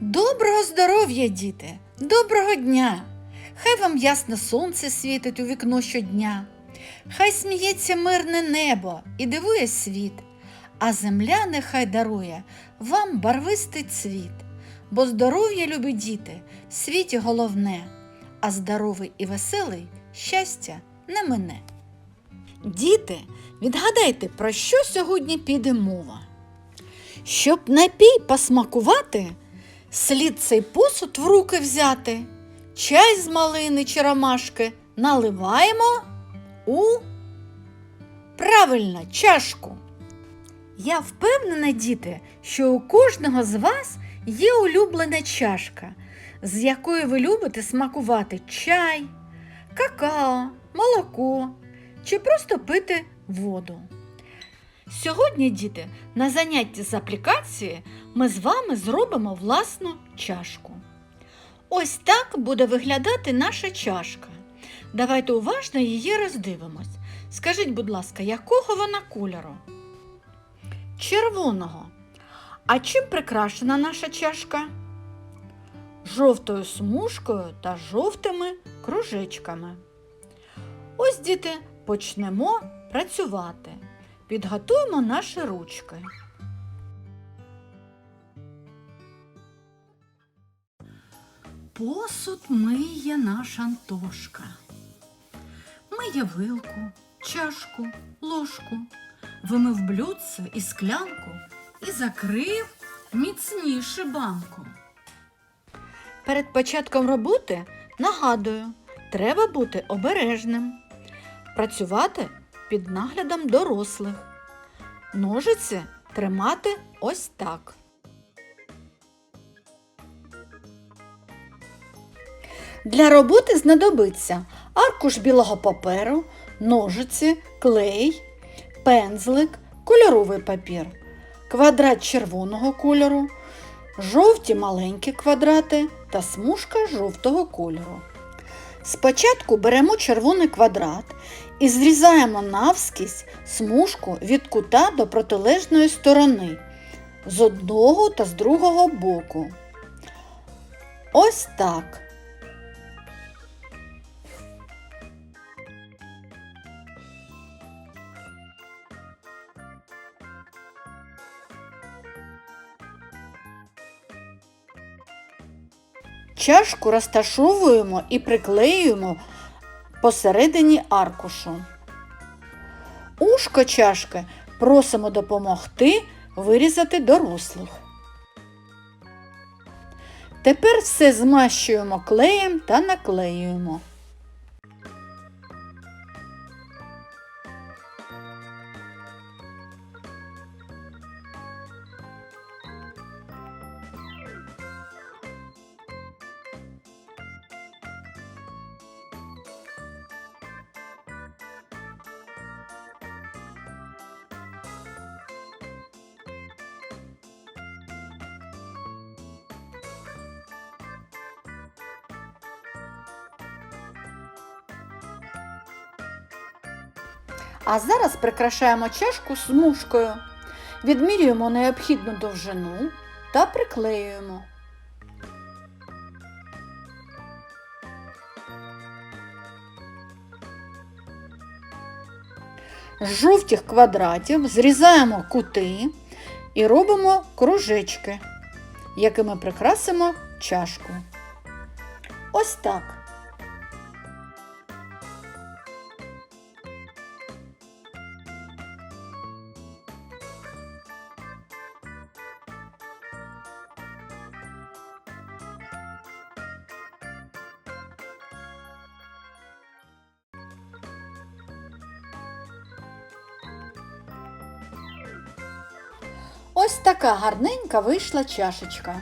Доброго здоров'я, діти! Доброго дня! Хай вам ясне сонце світить у вікно щодня, хай сміється мирне небо і дивує світ, а земля нехай дарує вам барвистий цвіт, бо здоров'я, любі діти, в світі головне, а здоровий і веселий щастя не мине. Діти, відгадайте, про що сьогодні піде мова? Щоб напій посмакувати, слід цей посуд в руки взяти, чай з малини чи ромашки наливаємо у правильно чашку. Я впевнена, діти, що у кожного з вас є улюблена чашка, з якої ви любите смакувати чай, какао, молоко чи просто пити воду. Сьогодні, діти, на занятті з аплікації ми з вами зробимо власну чашку. Ось так буде виглядати наша чашка. Давайте уважно її роздивимось. Скажіть, будь ласка, якого вона кольору? Червоного. А чим прикрашена наша чашка? Жовтою смужкою та жовтими кружечками. Ось, діти, почнемо працювати. Підготуємо наші ручки. Посуд миє наш Антошка. Миє вилку, чашку, ложку, вимив блюдце і склянку і закрив міцніше банку. Перед початком роботи нагадую, треба бути обережним, працювати під наглядом дорослих. Ножиці тримати ось так. Для роботи знадобиться аркуш білого паперу, ножиці, клей, пензлик, кольоровий папір, квадрат червоного кольору, жовті маленькі квадрати та смужка жовтого кольору. Спочатку беремо червоний квадрат і зрізаємо навскізь смужку від кута до протилежної сторони з одного та з другого боку. Ось так. Чашку розташовуємо і приклеюємо посередині аркушу. Ушко чашки просимо допомогти вирізати дорослих. Тепер все змащуємо клеєм та наклеюємо. А зараз прикрашаємо чашку смужкою. Відмірюємо необхідну довжину та приклеюємо. З жовтих квадратів зрізаємо кути і робимо кружечки, якими прикрасимо чашку. Ось так. Ось така гарненька вийшла чашечка.